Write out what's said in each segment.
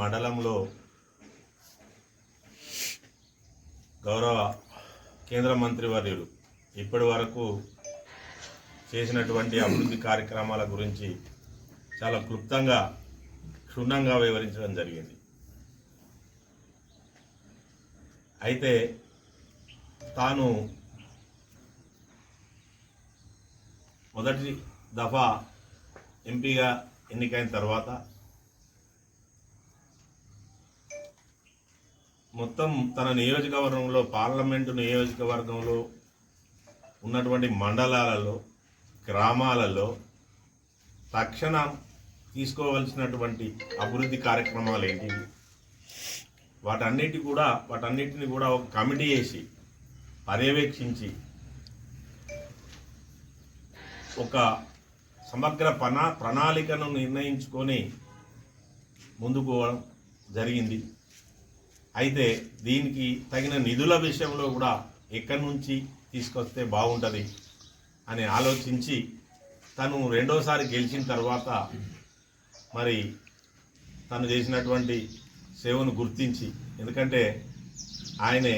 మండలంలో గౌరవ కేంద్ర మంత్రివర్యులు ఇప్పటి వరకు చేసినటువంటి అభివృద్ధి కార్యక్రమాల గురించి చాలా క్లుప్తంగా క్షుణ్ణంగా వివరించడం జరిగింది. అయితే తాను మొదటి దఫా ఎంపీగా ఎన్నికైన తర్వాత మొత్తం తన నియోజకవర్గంలో పార్లమెంటు నియోజకవర్గంలో ఉన్నటువంటి మండలాలలో గ్రామాలలో తక్షణం తీసుకోవాల్సినటువంటి అభివృద్ధి కార్యక్రమాలు ఏంటివి వాటన్నిటి కూడా వాటన్నిటిని కూడా ఒక కమిటీ వేసి పర్యవేక్షించి ఒక సమగ్ర ప్రణా ప్రణాళికను నిర్ణయించుకొని ముందుకోవడం జరిగింది. అయితే దీనికి తగిన నిధుల విషయంలో కూడా ఎక్కడి నుంచి తీసుకొస్తే బాగుంటుంది అని ఆలోచించి తను రెండోసారి గెలిచిన తర్వాత మరి తను చేసినటువంటి సేవను గుర్తించి ఎందుకంటే ఆయనే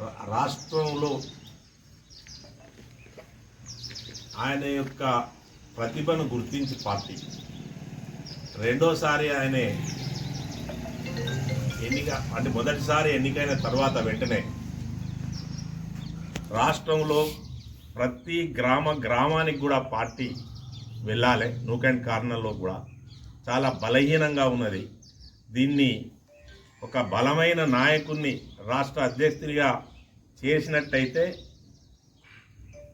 రా- రాష్ట్రంలో ఆయన యొక్క ప్రతిభను గుర్తించి పార్టీ. రెండోసారి ఆయనే ఎన్నిక అంటే మొదటిసారి ఎన్నికైన తర్వాత వెంటనే రాష్ట్రంలో ప్రతి గ్రామ గ్రామానికి కూడా పార్టీ వెళ్ళాలి. నూక్ అండ్ కార్నర్లో కూడా చాలా బలహీనంగా ఉన్నది. దీన్ని ఒక బలమైన నాయకుణ్ణి రాష్ట్ర అధ్యక్షుడిగా చేసినట్టయితే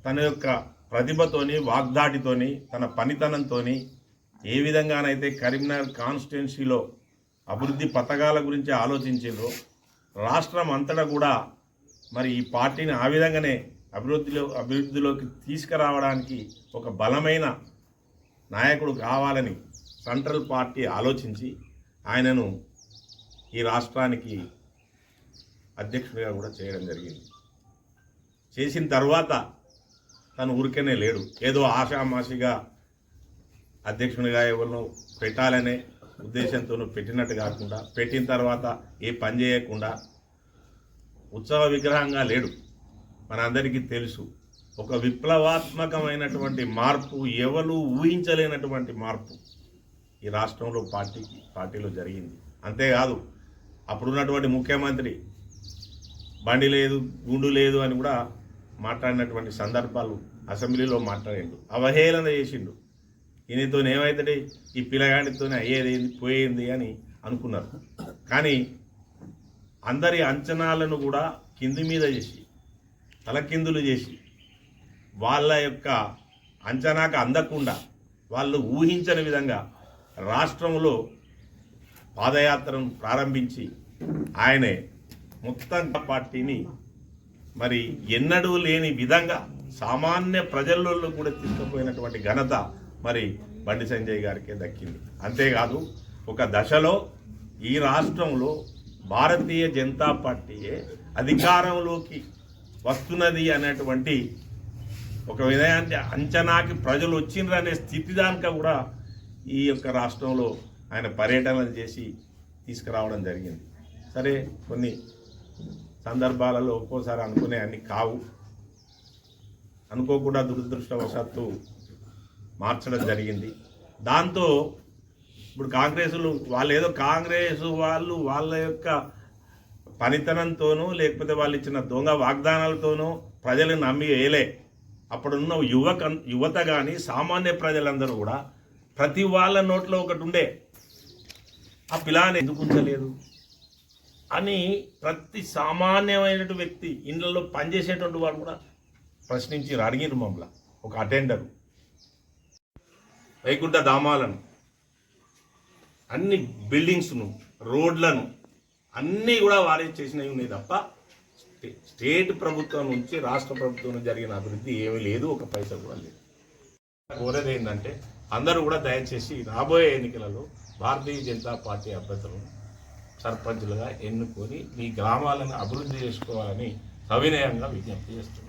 తన యొక్క ప్రతిభతోని వాగ్దాటితోని తన పనితనంతోని ఏ విధంగానైతే కరీంనగర్ కాన్స్టిట్యున్సీలో అభివృద్ధి పథకాల గురించి ఆలోచించిండ్రో. రాష్ట్రం అంతటా కూడా మరి ఈ పార్టీని ఆ విధంగానే అభివృద్ధిలో అభివృద్ధిలోకి తీసుకురావడానికి ఒక బలమైన నాయకుడు కావాలని సెంట్రల్ పార్టీ ఆలోచించి ఆయనను ఈ రాష్ట్రానికి అధ్యక్షుడిగా కూడా చేయడం జరిగింది. చేసిన తర్వాత తను ఊరికనే లేడు. ఏదో ఆషామాషిగా అధ్యక్షునిగా ఎవరినో పెట్టాలనే ఉద్దేశంతో పెట్టినట్టు కాకుండా పెట్టిన తర్వాత ఏ పని చేయకుండా ఉత్సవ విగ్రహంగా లేడు. మనందరికీ తెలుసు ఒక విప్లవాత్మకమైనటువంటి మార్పు ఎవరు ఊహించలేనటువంటి మార్పు ఈ రాష్ట్రంలో పార్టీకి పార్టీలో జరిగింది. అంతేకాదు అప్పుడున్నటువంటి ముఖ్యమంత్రి బండి లేదు గుండు లేదు అని కూడా మాట్లాడినటువంటి సందర్భాలు అసెంబ్లీలో మాట్లాడిండు అవహేళన చేసిండు. ఈయనతో ఏమవుతుంది ఈ పిల్లగాడితోనే అయ్యేది పోయింది అని అనుకున్నారు. కానీ అందరి అంచనాలను కూడా కింది మీద చేసి తలకిందులు చేసి వాళ్ళ యొక్క అంచనాకు అందకుండా వాళ్ళు ఊహించని విధంగా రాష్ట్రంలో పాదయాత్రను ప్రారంభించి ఆయనే మొత్తం పార్టీని మరి ఎన్నడూ లేని విధంగా సామాన్య ప్రజల్లో కూడా తీసుకుపోయినటువంటి ఘనత మరి బండి సంజయ్ గారికే దక్కింది. అంతేకాదు ఒక దశలో ఈ రాష్ట్రంలో భారతీయ జనతా పార్టీయే అధికారంలోకి వస్తున్నది అనేటువంటి ఒక విధంగా అంచనాకి ప్రజలు వచ్చిండ్రు అనే స్థితి దానిక కూడా ఈ యొక్క రాష్ట్రంలో ఆయన పర్యటనలు చేసి తీసుకురావడం జరిగింది. సరే కొన్ని సందర్భాలలో ఒక్కోసారి అనుకునే అన్ని కావు. అనుకోకుండా దురదృష్టవశాత్తు మార్చడం జరిగింది. దాంతో ఇప్పుడు కాంగ్రెసులు వాళ్ళు ఏదో కాంగ్రెస్ వాళ్ళు వాళ్ళ యొక్క పనితనంతోనూ లేకపోతే వాళ్ళు ఇచ్చిన దొంగ వాగ్దానాలతోనూ ప్రజలను నమ్మి వేయలే అప్పుడున్న యువక యువత కానీ సామాన్య ప్రజలందరూ కూడా ప్రతి వాళ్ళ నోట్లో ఒకటి ఉండే ఆ పిల్లాన్ని ఎందుకు ఉంచలేదు? అని ప్రతి సామాన్యమైనటువంటి వ్యక్తి ఇండ్లలో పనిచేసేటువంటి వాడు కూడా ప్రశ్నించి అడిగిరు మమ్మల్ని ఒక అటెండర్. వైకుంఠ ధామాలను అన్ని బిల్డింగ్స్ను రోడ్లను అన్నీ కూడా వారే చేసినవి ఉన్నాయి తప్ప స్టేట్ ప్రభుత్వం నుంచి రాష్ట్ర ప్రభుత్వం జరిగిన అభివృద్ధి ఏమీ లేదు ఒక పైసా కూడా లేదు. కోరేది ఏంటంటే అందరూ కూడా దయచేసి రాబోయే ఎన్నికలలో భారతీయ జనతా పార్టీ అభ్యర్థులను సర్పంచులుగా ఎన్నుకొని మీ గ్రామాలను అభివృద్ధి చేసుకోవాలని సవినయంగా విజ్ఞప్తి చేస్తున్నారు